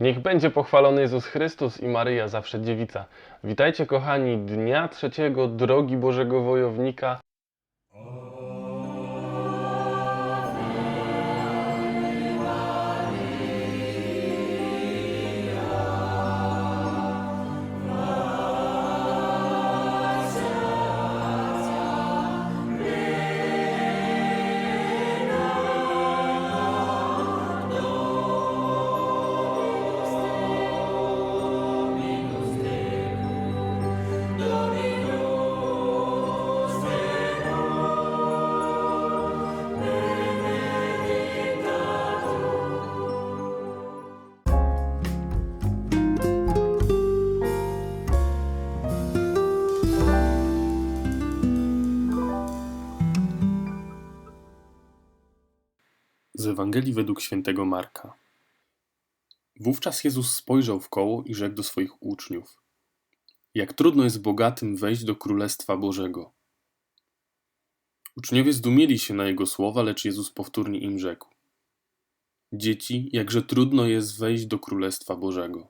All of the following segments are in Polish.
Niech będzie pochwalony Jezus Chrystus i Maryja zawsze dziewica. Witajcie kochani dnia trzeciego drogi Bożego Wojownika. Z Ewangelii według świętego Marka. Wówczas Jezus spojrzał w koło i rzekł do swoich uczniów: Jak trudno jest bogatym wejść do królestwa Bożego. Uczniowie zdumieli się na jego słowa, lecz Jezus powtórnie im rzekł: Dzieci, jakże trudno jest wejść do królestwa Bożego.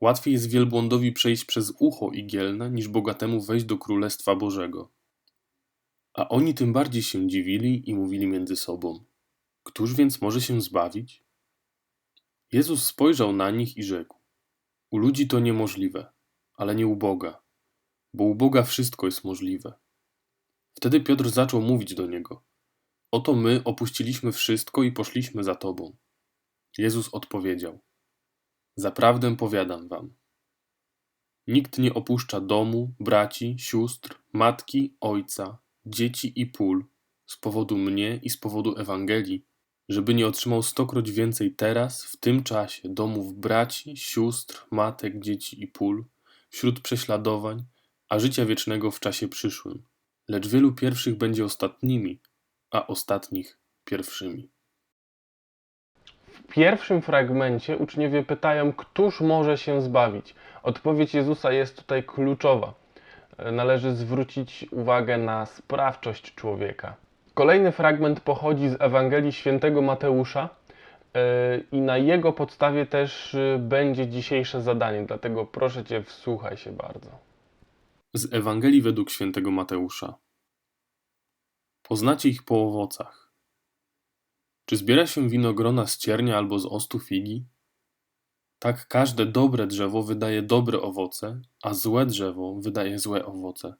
Łatwiej jest wielbłądowi przejść przez ucho igielne, niż bogatemu wejść do królestwa Bożego. A oni tym bardziej się dziwili i mówili między sobą: Któż więc może się zbawić? Jezus spojrzał na nich i rzekł: U ludzi to niemożliwe, ale nie u Boga, bo u Boga wszystko jest możliwe. Wtedy Piotr zaczął mówić do niego: Oto my opuściliśmy wszystko i poszliśmy za tobą. Jezus odpowiedział: Zaprawdę powiadam wam: Nikt nie opuszcza domu, braci, sióstr, matki, ojca, dzieci i pól z powodu mnie i z powodu Ewangelii, żeby nie otrzymał stokroć więcej teraz, w tym czasie, domów braci, sióstr, matek, dzieci i pól, wśród prześladowań, a życia wiecznego w czasie przyszłym. Lecz wielu pierwszych będzie ostatnimi, a ostatnich pierwszymi. W pierwszym fragmencie uczniowie pytają, któż może się zbawić. Odpowiedź Jezusa jest tutaj kluczowa. Należy zwrócić uwagę na sprawczość człowieka. Kolejny fragment pochodzi z Ewangelii Świętego Mateusza yy, i na jego podstawie też yy, będzie dzisiejsze zadanie, dlatego proszę Cię, wsłuchaj się bardzo. Z Ewangelii według świętego Mateusza. Poznacie ich po owocach. Czy zbiera się winogrona z ciernia albo z ostu figi? Tak każde dobre drzewo wydaje dobre owoce, a złe drzewo wydaje złe owoce.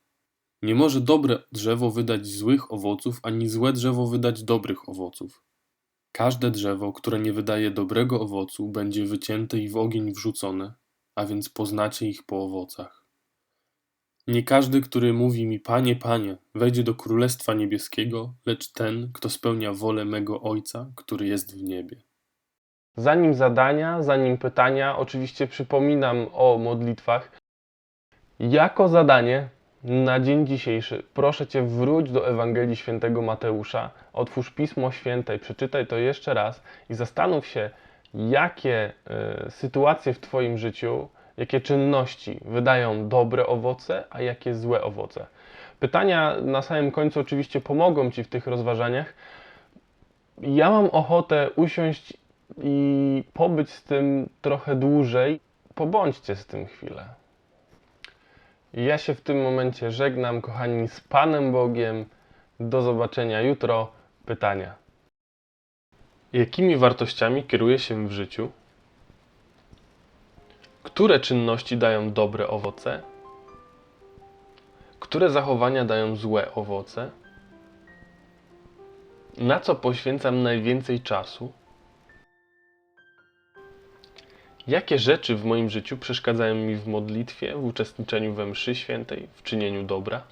Nie może dobre drzewo wydać złych owoców, ani złe drzewo wydać dobrych owoców. Każde drzewo, które nie wydaje dobrego owocu, będzie wycięte i w ogień wrzucone, a więc poznacie ich po owocach. Nie każdy, który mówi mi, Panie, Panie, wejdzie do Królestwa Niebieskiego, lecz ten, kto spełnia wolę mego Ojca, który jest w niebie. Zanim zadania, zanim pytania, oczywiście przypominam o modlitwach. Jako zadanie na dzień dzisiejszy proszę Cię wróć do Ewangelii Świętego Mateusza, otwórz Pismo Święte i przeczytaj to jeszcze raz i zastanów się, jakie y, sytuacje w Twoim życiu, jakie czynności wydają dobre owoce, a jakie złe owoce. Pytania na samym końcu oczywiście pomogą Ci w tych rozważaniach. Ja mam ochotę usiąść i pobyć z tym trochę dłużej. Pobądźcie z tym chwilę. Ja się w tym momencie żegnam, kochani, z Panem Bogiem. Do zobaczenia jutro. Pytania. Jakimi wartościami kieruję się w życiu? Które czynności dają dobre owoce? Które zachowania dają złe owoce? Na co poświęcam najwięcej czasu? Jakie rzeczy w moim życiu przeszkadzają mi w modlitwie, w uczestniczeniu we mszy świętej, w czynieniu dobra?